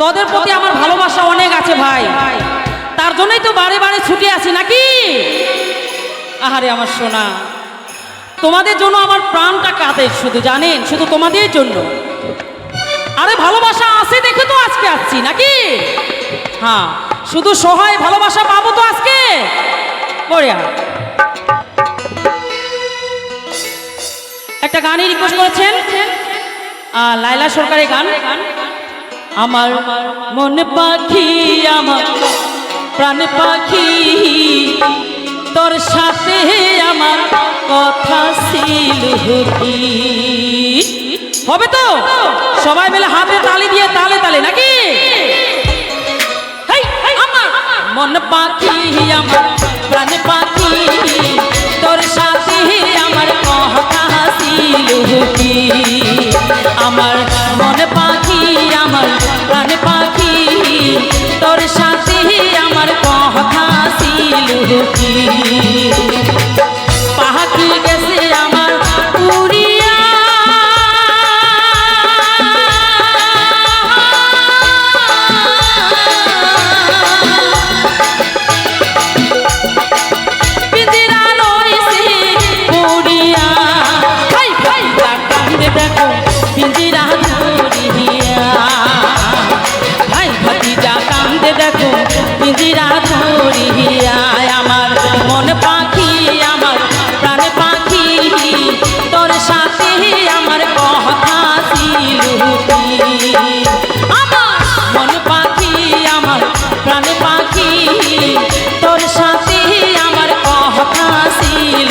তোদের প্রতি আমার ভালোবাসা অনেক আছে ভাই। তার জন্যই তো বারে বারে ছুটে আছি নাকি? আহারে আমার সোনা, তোমাদের জন্য আমার প্রাণটা কাঁদে শুধু, জানেন? শুধু তোমাদের জন্য। আরে ভালোবাসা আছে দেখে তো আজকে আসছি, নাকি? হ্যাঁ শুধু সহায় ভালোবাসা পাবো তো আজকে? একটা গানই রিকোয়েস্ট করেছেন লাইলা সরকারের গান। আমার মন পাখি, আমার প্রাণ পাখি। তোর সাথে আমার কথা ছিল হবে তো? সবাই মিলে হাতে তালি দিয়ে তালে তালে, নাকি? মন পাখি, আমার প্রাণ পাখি। তোর সাথে আমার কথা ছিল আমার তোর সাথে আমার কথা ছিল কি? পাখি গেছে আমার পুরিয়া পিঞ্জিরা পিঞ্জিরা ধরিয়া আমার। মন পাখি আমার, প্রাণ পাখি। তোর সাথে আমার কথা ছিল? আমার মন পাখি আমার, প্রাণ পাখি। তোর সাথে আমার কথা ছিল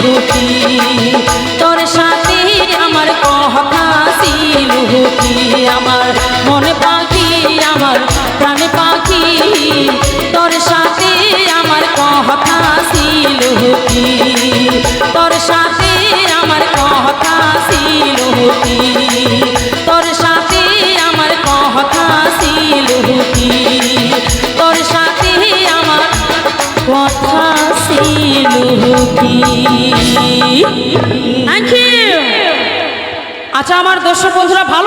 কি তোর সাথে আমার কথা ছিল কি আচ্ছা আমার দর্শক বন্ধুরা ভালো